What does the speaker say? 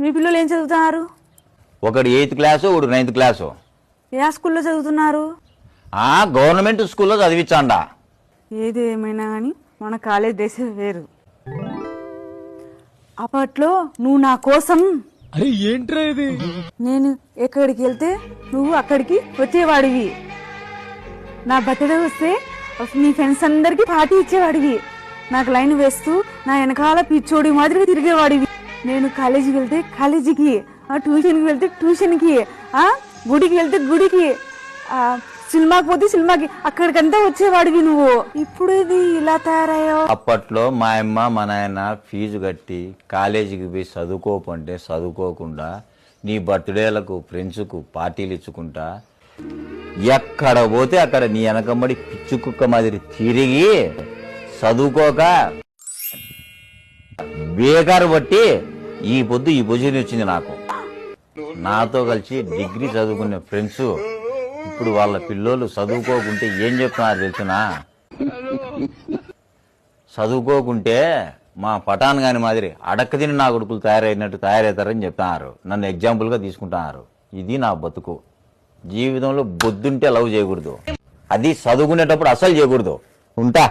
మీ పిల్లలు ఏం చదువుతున్నారు? ఒకడు ఎయిత్ క్లాసు ఒకడు నైన్త్ క్లాసు. ఏ స్కూల్లో చదువుతున్నారు? ఆ గవర్నమెంట్ స్కూల్లో చదివించాండా ఏది ఏమైనా కానీ మన కాలేజ్ డేస్ వేరు. అప్పట్లో నువ్వు నా కోసం అరే ఏంట్రా ఇది? నేను ఎక్కడికి వెళ్తే నువ్వు అక్కడికి వచ్చేవాడివి. నా బర్త్డే వస్తే నీ ఫ్రెండ్స్ అందరికి పార్టీ ఇచ్చేవాడివి. నాకు లైన్ వేస్తూ నా వెనకాల పిచ్చోడి మాదిరిగా తిరిగేవాడివి. నేను కాలేజీకి వెళ్తే కాలేజీకి ఆ ట్యూషన్కి వెళ్తే ట్యూషన్కి ఆ గుడికి వెళ్తే గుడికి ఆ సినిమాకి పోతే సినిమాకి అక్కడికంతా వచ్చేవాడివి నువ్వు. ఇప్పుడు ఇది ఇలా తయారయ్యో? అప్పట్లో మా అమ్మ మా నాయన ఫీజు కట్టి కాలేజీకి పోయి చదువుకోకుంటే చదువుకోకుండా నీ బర్త్డేలకు ఫ్రెండ్స్కు పార్టీలు ఇచ్చుకుంటా ఎక్కడ పోతే అక్కడ నీ వెనకమ్మడి పిచ్చు కుక్క మాదిరి తిరిగి చదువుకోక బేకారు బట్టి ఈ పొద్దు ఈ పొజిషన్ వచ్చింది నాకు. నాతో కలిసి డిగ్రీ చదువుకునే ఫ్రెండ్స్ ఇప్పుడు వాళ్ళ పిల్లోళ్ళు చదువుకోకుంటే ఏం చెప్తున్నారు తెలిసినా? చదువుకోకుంటే మా పటాన్ గాని మాదిరి అడక్క తిని నా కొడుకులు తయారైనట్టు తయారవుతారని చెప్తున్నారు. నన్ను ఎగ్జాంపుల్గా తీసుకుంటున్నారు. ఇది నా బతుకు. జీవితంలో బొద్దుంటే లవ్ చేయకూడదు. అది చదువుకునేటప్పుడు అసలు చేయకూడదు. ఉంటా.